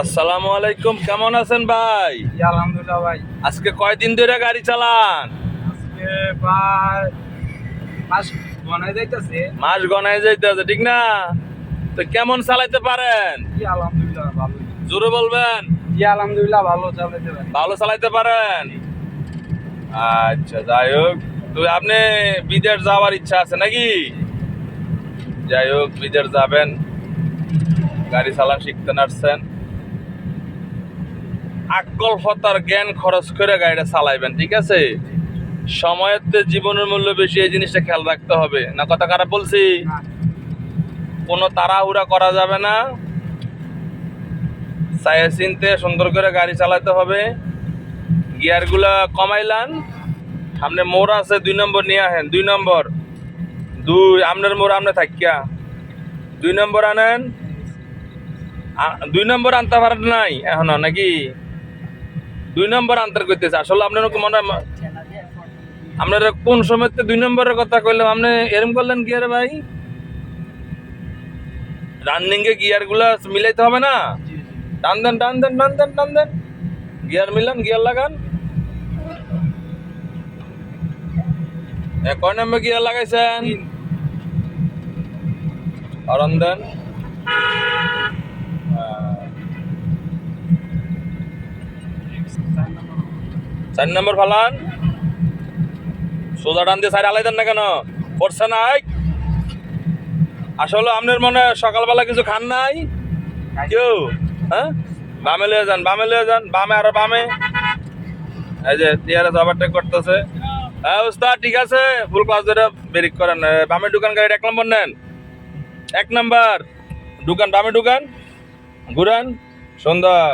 আসসালামু আলাইকুম কেমন আছেন ভাই? আলহামদুলিল্লাহ ভাই। আজকে কয়দিন ধরে গাড়ি চালান? আজকে প্রায় মাস মনে যাইতেছে। মাস গনায় যাইতে আছে ঠিক না? তো কেমন চালাইতে পারেন? আলহামদুলিল্লাহ ভালো। জোরে বলবেন। জি আলহামদুলিল্লাহ ভালো চালাইতে পারি। ভালো চালাইতে পারেন? আচ্ছা যাই হোক। তো আপনি বিদেশ যাওয়ার ইচ্ছা আছে নাকি? যাই হোক বিদেশ যাবেন। গাড়ি চালান শিখতে নারছেন। আকল ফতার জ্ঞান খরচ করে গাড়িটা চালাইবেন, ঠিক আছে? সময়ের তো জীবনের মূল্য বেশি, এই জিনিসটা খেয়াল রাখতে হবে। না, কথা খারাপ বলছি? কোনো তাড়াহুড়া করা যাবে না। চায়ে চিনতে সুন্দর করে গাড়ি চালাতে হবে। গিয়ারগুলা কমাইলান। সামনে মোড় আছে, দুই নম্বর নিয়ে আহেন দুই নম্বর। দুই আপনার মোড় আপনি থাকিয়া। দুই নম্বর আনেন। দুই নম্বর আনতে পারেন নাই এখনও, নাকি? দুই নম্বর আনতে করতেছে আসলে আপনার মনে হয় আপনার কোন সময় দুই নম্বরের কথা কইলাম আপনি এরম করলেন কি আরে ভাই? রানিং এ গিয়ারগুলা মিলাইতে হবে না। টান দেন টান দেন টান দেন টান দেন। গিয়ার মিলান গিয়ার লাগান। কয় নম্বর গিয়ার লাগাইছেন। হরন দেন। চার নম্বর ফালান। সোজা টান দিয়ে সাইড আলাই না কেন? পড়ছে নাই আসলে আপনার মনে সকালবেলা কিছু খান নাই? কেউ? হ্যাঁ? বামে লয়ে যান, বামে লয়ে যান, বামে আর বামে। এই যে টিআরএস ওভারটেক করতেছে। হ্যাঁ উস্তাদ, ঠিক আছে। ফুল ক্লাস ধরে ব্রেক করেন। বামে ঢুকান গাড়ি, এক নম্বর নেন। এক নম্বর। দোকান বামে দোকান ঘুরান। সুন্দর।